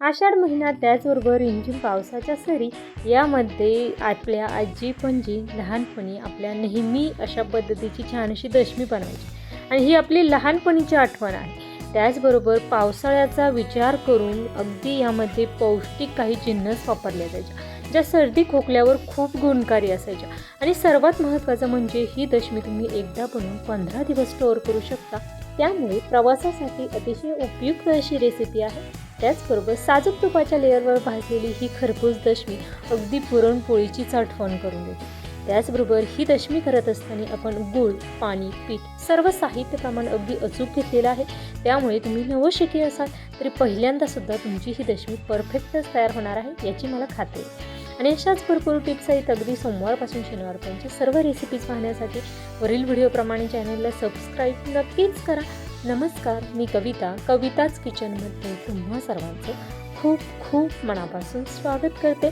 आषाढ महिन्यात त्याचबरोबर रिमझिम पावसाच्या सरी यामध्ये आपल्या आजी पणजी लहानपणी आपल्या नेहमी अशा पद्धतीची छान अशी दशमी बनवायची. आणि ही आपली लहानपणीची आठवण आहे. त्याचबरोबर पावसाळ्याचा विचार करून अगदी यामध्ये पौष्टिक काही जिन्नस वापरल्या जायच्या ज्या सर्दी खोकल्यावर खूप गुणकारी असायच्या. आणि सर्वात महत्त्वाचं म्हणजे ही दशमी तुम्ही एकदा बनवून पंधरा दिवस स्टोअर करू शकता. त्यामुळे प्रवासासाठी अतिशय उपयुक्त अशी रेसिपी आहे. त्याचबरोबर साजूक तुपाच्या लेअरवर भाजलेली ही खरपूस दशमी अगदी पुरणपोळीचीच आठवण करून देते. त्याचबरोबर ही दशमी करत असताना आपण गूळ पाणी पीठ सर्व साहित्य प्रमाण अगदी अचूक घेतलेलं आहे. त्यामुळे तुम्ही नवशिकी असाल तरी पहिल्यांदा सुद्धा तुमची ही दशमी परफेक्टच तयार होणार आहे याची मला खात्री आहे. आणि अशाच भरपूर टिप्स आहेत. अगदी सोमवारपासून शनिवारपर्यंत सर्व रेसिपीज पाहण्यासाठी वरील व्हिडिओप्रमाणे चॅनलला सबस्क्राईब नक्कीच करा. नमस्कार मी कविता कविताच किचनमध्ये तुम्हा सर्वांचं खूप खूप मनापासून स्वागत करते.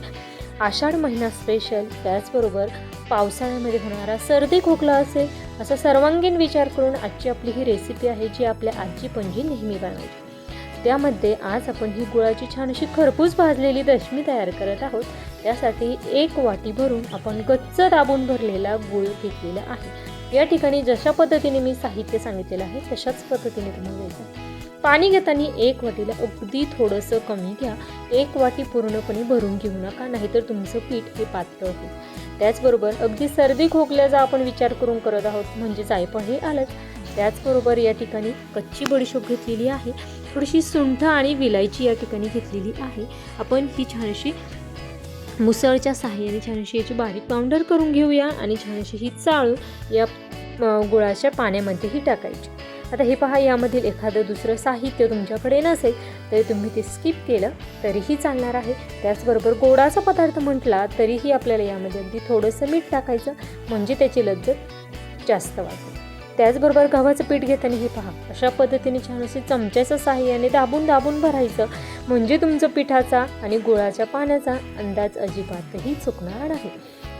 आषाढ महिना स्पेशल त्याचबरोबर पावसाळ्यामध्ये होणारा सर्दी खोकला असेल असा सर्वांगीण विचार करून आजची आपली ही रेसिपी आहे जी आपल्या आजी पणजी नेहमी बनवते. त्यामध्ये आज आपण ही गुळाची छान अशी खरपूस भाजलेली दशमी तयार करत आहोत. त्यासाठी एक वाटी भरून आपण गच्च दाबून भरलेला गुळ घेतलेला आहे. या ठिकाणी जशा पद्धतीने मी साहित्य सांगितलेलं आहे तशाच पद्धतीने तुम्ही घ्यायचं पाणी घेताना एक वाटीला अगदी थोडंसं कमी घ्या. एक वाटी पूर्णपणे भरून घेऊ नका नाहीतर तुमचं पीठ हे पातळ होईल. त्याचबरोबर अगदी सर्दी खोकल्याचा आपण विचार करून करत आहोत म्हणजे जायफळ हे आलंच. त्याचबरोबर या ठिकाणी कच्ची बडीशोप घेतलेली आहे. थोडीशी सुंठ आणि विलायची या ठिकाणी घेतलेली आहे. आपण ही छानशी मुसळच्या सहाय्याने छानशी याची बारीक पावडर करून घेऊया आणि छानशी ही चाळू या गुळाच्या पाण्यामध्येही टाकायची. आता हे पहा यामधील एखादं दुसरं साहित्य तुमच्याकडे नसेल तरी तुम्ही ते स्किप केलं तरीही चालणार आहे. त्याचबरोबर गोडाचा पदार्थ म्हटला तरीही आपल्याला यामध्ये अगदी थोडंसं मीठ टाकायचं म्हणजे त्याची लज्जत जास्त वाटेल त्याचबरोबर गव्हाचं पीठ घेताना हे पहा अशा पद्धतीने छान असे चमच्याच्या साहाय्याने दाबून दाबून भरायचं. म्हणजे तुमचं पिठाचा आणि गुळाच्या पाण्याचा अंदाज अजिबातही चुकणार नाही.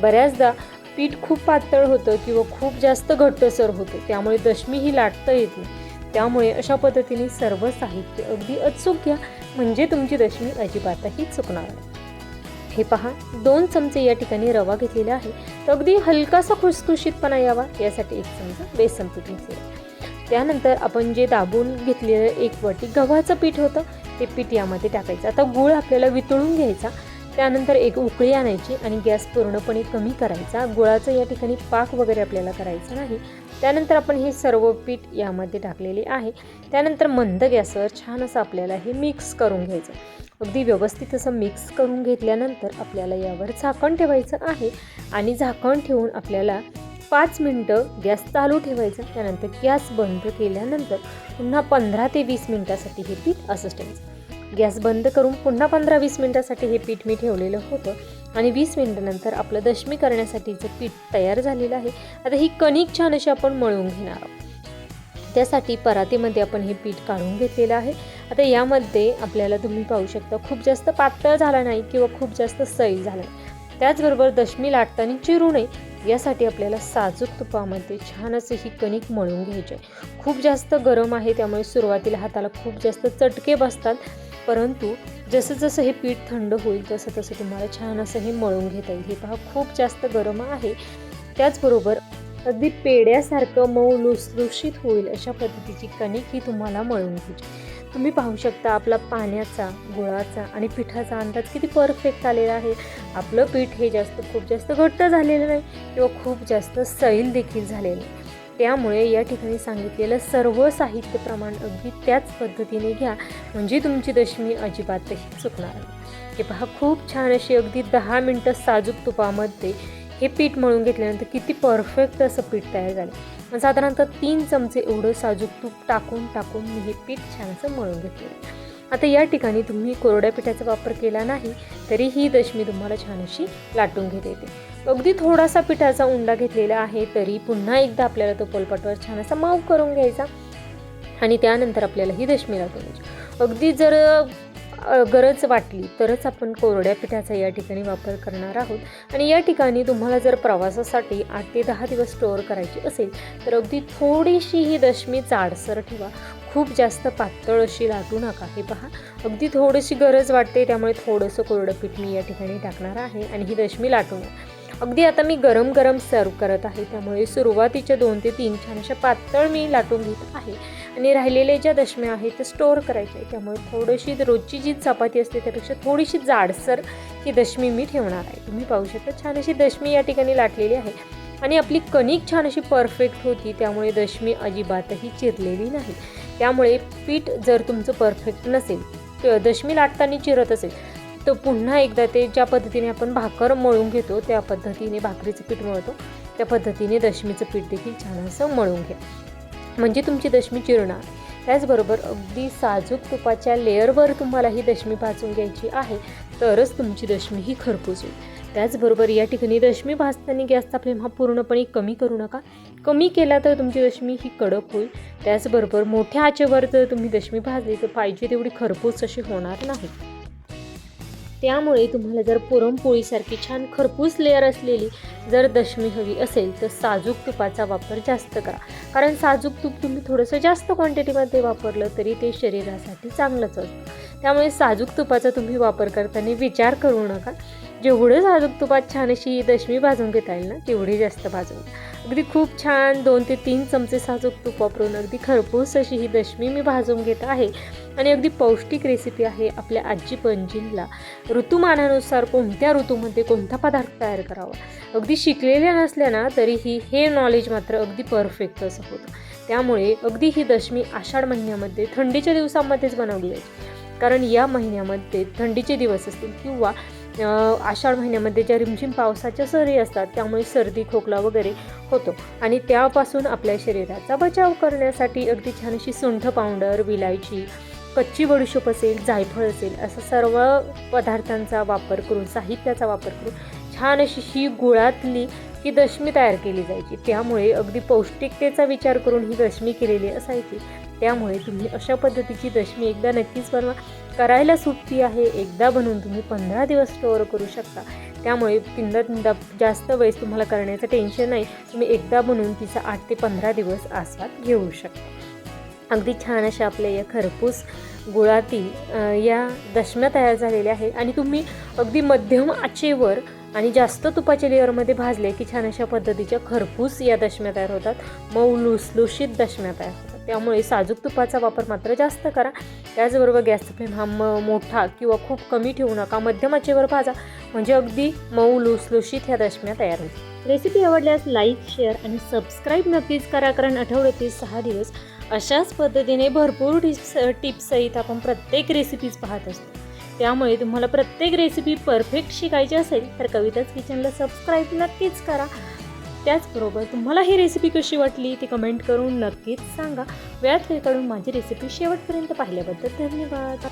बऱ्याचदा पीठ खूप पातळ होतं किंवा खूप जास्त घट्टसर होतं त्यामुळे दशमी ही लाटता येत नाही. त्यामुळे अशा पद्धतीने सर्व साहित्य अगदी अचूक घ्या म्हणजे तुमची दशमी अजिबातही चुकणार नाही. हे पहा दोन चमचे या ठिकाणी रवा घेतलेला आहे. तर अगदी हलकासा खुसखुशीतपणा यावा यासाठी एक चमचा बेसन पीठ घेतलेलं त्यानंतर आपण जे दाबून घेतलेलं एक वाटी गव्हाचं पीठ होतं ते पीठ यामध्ये टाकायचं. आता गूळ आपल्याला वितळून घ्यायचा. त्यानंतर एक उकळी आणायची आणि गॅस पूर्णपणे कमी करायचा. गुळाचं या ठिकाणी पाक वगैरे आपल्याला करायचं नाही. त्यानंतर आपण हे सर्व पीठ यामध्ये टाकलेले आहे. त्यानंतर मंद गॅसवर छान असं आपल्याला हे मिक्स करून घ्यायचं. अगदी व्यवस्थित असं मिक्स करून घेतल्यानंतर आपल्याला यावर झाकण ठेवायचं आहे आणि झाकण ठेवून आपल्याला पाच मिनटं गॅस चालू ठेवायचा. त्यानंतर गॅस बंद केल्यानंतर पुन्हा पंधरा ते वीस मिनटासाठी हे पीठ असंच ठेवायचं. गॅस बंद करून पुन्हा पंधरा वीस मिनटासाठी हे पीठ मी ठेवलेलं होतं. आणि वीस मिनटानंतर आपलं दशमी करण्यासाठीचं पीठ तयार झालेलं आहे आता ही कणिक छान अशी आपण मळून घेणार आहोत. त्यासाठी परातीमध्ये आपण हे पीठ काढून घेतलेलं आहे. आता यामध्ये आपल्याला तुम्ही पाहू शकता खूप जास्त पातळ झाला नाही किंवा खूप जास्त सैल झाला नाही. त्याचबरोबर दशमी लाटताना चिरू नये यासाठी आपल्याला साजूक तुपामध्ये छान असे ही कणिक मळून घ्यायची आहे. खूप जास्त गरम आहे त्यामुळे सुरुवातीला हाताला खूप जास्त चटके बसतात. परंतु जसं जसं हे पीठ थंड होईल तसं तसं तुम्हाला छान असं हे मळून घेता येईल. हे पहा खूप जास्त गरम आहे. त्याचबरोबर अगदी पेड्यासारखं मऊ लुसलुशीत होईल अशा पद्धतीची कणिक ही तुम्हाला मळून घ्यायची. तुम्ही पाहू शकता आपला पाण्याचा गुळाचा आणि पिठाचा अंदाज किती परफेक्ट आलेला आहे. आपलं पीठ हे जास्त खूप जास्त घट्ट झालेलं नाही किंवा खूप जास्त सैल देखील झालेलं नाही. त्यामुळे या ठिकाणी सांगितलेलं सर्व साहित्य प्रमाण अगदी त्याच पद्धतीने घ्या म्हणजे तुमची दशमी अजिबातही चुकणार नाही. हे पहा खूप छान अशी अगदी दहा मिनटं साजूक तुपामध्ये हे पीठ मळून घेतल्यानंतर किती परफेक्ट असं पीठ तयार झालं. साधारणतः तीन चमचे एवढं साजूक तूप टाकून टाकून मी हे पीठ छान असं मळून घेतलेलं आता या ठिकाणी तुम्ही कोरड्या पिठाचा वापर केला नाही तरी ही दशमी तुम्हाला छान अशी लाटून घेता येते. अगदी थोडासा पिठाचा उंडा घेतलेला आहे तरी पुन्हा एकदा आपल्याला तो पोलपाटवर छान असा माव करून घ्यायचा. आणि त्यानंतर आपल्याला ही दशमी लाटून घ्यायची. अगदी जर गरज वाटली तरच आपण कोरड्या पिठाचा या ठिकाणी वापर करणार आहोत. आणि या ठिकाणी तुम्हाला जर प्रवासासाठी आठ ते दहा दिवस स्टोअर करायची असेल तर अगदी थोडीशी ही दशमी जाडसर ठेवा. खूप जास्त पातळ अशी लाटू नका. हे पहा. अगदी थोडीशी गरज वाटते त्यामुळे थोडंसं कोरडं पीठ मी या ठिकाणी टाकणार आहे आणि ही दशमी लाटून अगदी आता मी गरम गरम सर्व करत आहे त्यामुळे सुरुवातीच्या दोन ते तीन छान अशा पातळ मी लाटून घेत आहे. आणि राहिलेले ज्या दशम्या आहेत ते स्टोअर करायचे आहे त्यामुळे थोडीशी रोजची जी चपाती असते त्यापेक्षा थोडीशी जाडसर ही दशमी मी ठेवणार आहे. तुम्ही पाहू शकता छान अशी दशमी या ठिकाणी लाटलेली आहे. आणि आपली कणिक छान अशी परफेक्ट होती त्यामुळे दशमी अजिबातही चिरलेली नाही. त्यामुळे पीठ जर तुमचं परफेक्ट नसेल दशमी लाटताना चिरत असेल तर पुन्हा एकदा ते ज्या पद्धतीने आपण भाकर मळून घेतो त्या पद्धतीने भाकरीचं पीठ मळतो त्या पद्धतीने दशमीचं पीठ देखील छान असं मळून घ्या. म्हणजे तुमची दशमी चिरणार. त्याचबरोबर अगदी साजूक तुपाच्या लेअरवर तुम्हाला ही दशमी भाजून घ्यायची आहे तरच तुमची दशमी ही खरपूस होईल. त्याचबरोबर या ठिकाणी दशमी भाजताना गॅसचा फ्लेम हा पूर्णपणे कमी करू नका. कमी केला तर तुमची रश्मी ही कडक होईल. त्याचबरोबर मोठ्या आचेवर जर तुम्ही दशमी भाजली तर पाहिजे तेवढी खरपूस अशी होणार नाही. त्यामुळे तुम्हाला जर पुरणपोळीसारखी छान खरपूस लेअर असलेली जर दशमी हवी असेल तर साजूक तुपाचा वापर जास्त करा. कारण साजूक तूप तुम्ही थोडंसं जास्त क्वांटिटीमध्ये वापरलं तरी ते शरीरासाठी चांगलंच असतं. त्यामुळे साजूक तुपाचा तुम्ही वापर करताना विचार करू नका. जेवढं साजूक तुपात छान अशी दशमी भाजून घेता येईल ना तेवढी जास्त भाजून. अगदी खूप छान दोन ते तीन चमचे साजूक तूप वापरून अगदी खरपूस अशी ही दशमी मी भाजून घेत आहे. आणि अगदी पौष्टिक रेसिपी आहे आपल्या आजी पणजींला. ऋतुमानानुसार कोणत्या ऋतूमध्ये कोणता पदार्थ तयार करावा? अगदी शिकलेल्या नसल्या ना तरीही हे नॉलेज मात्र अगदी परफेक्ट असं होतं. त्यामुळे अगदी ही दशमी आषाढ महिन्यामध्ये थंडीच्या दिवसामध्येच बनवली जायची. कारण या महिन्यामध्ये थंडीचे दिवस असतील किंवा आषाढ महिन्यामध्ये ज्या रिमझिम पावसाच्या सरी असतात त्यामुळे सर्दी खोकला वगैरे होतो. आणि त्यापासून आपल्या शरीराचा बचाव करण्यासाठी अगदी छान अशी सुंठ पावडर विलायची कच्ची बडीशोप असेल जायफळ असेल असं सर्व पदार्थांचा वापर करून साहित्याचा वापर करून छान अशी ही गुळातली ही दशमी तयार केली जायची. त्यामुळे अगदी पौष्टिकतेचा विचार करून ही दशमी केलेली असायची. त्यामुळे तुम्ही अशा पद्धतीची दशमी एकदा नक्कीच बनवा. करायला सुट्टी आहे. एकदा बनवून तुम्ही पंधरा दिवस स्टोअर करू शकता. त्यामुळे तीनदा तीनदा जास्त वेळेस तुम्हाला करण्याचं टेन्शन नाही. तुम्ही एकदा बनवून तिचा आठ ते पंधरा दिवस आस्वाद घेऊ शकता. अगदी छान अशा आपल्या या खरपूस गुळातील या दशम्या तयार झालेल्या आहेत. आणि तुम्ही अगदी मध्यम आचेवर आणि जास्त तुपाच्या लेअरमध्ये भाजले की छान अशा पद्धतीच्या खरपूस या दशम्या तयार होतात. मऊ लुसलुशीत दशम्या तयार होतात. त्यामुळे साजूक तुपाचा वापर मात्र जास्त करा. त्याचबरोबर गॅसचा फ्लेम हा म मोठा किंवा खूप कमी ठेवू नका. मध्यम आचेवर भाजा. म्हणजे अगदी मऊ लुसलुशीत ह्या दशम्या तयार होईल रेसिपी आवडल्यास लाईक शेअर आणि सबस्क्राईब नक्कीच करा. कारण आठवड्यातील सहा दिवस अशाच पद्धतीने भरपूर टिप्स टिप्ससहित आपण प्रत्येक रेसिपीज पाहत असतो. त्यामुळे तुम्हाला प्रत्येक रेसिपी परफेक्ट शिकायची असेल तर कविताच किचनला सबस्क्राईब नक्कीच करा. त्याचबरोबर तुम्हाला ही रेसिपी कशी वाटली ती कमेंट करून नक्कीच सांगा. वेळात वेळ काढून माझी रेसिपी शेवटपर्यंत पाहिल्याबद्दल धन्यवाद.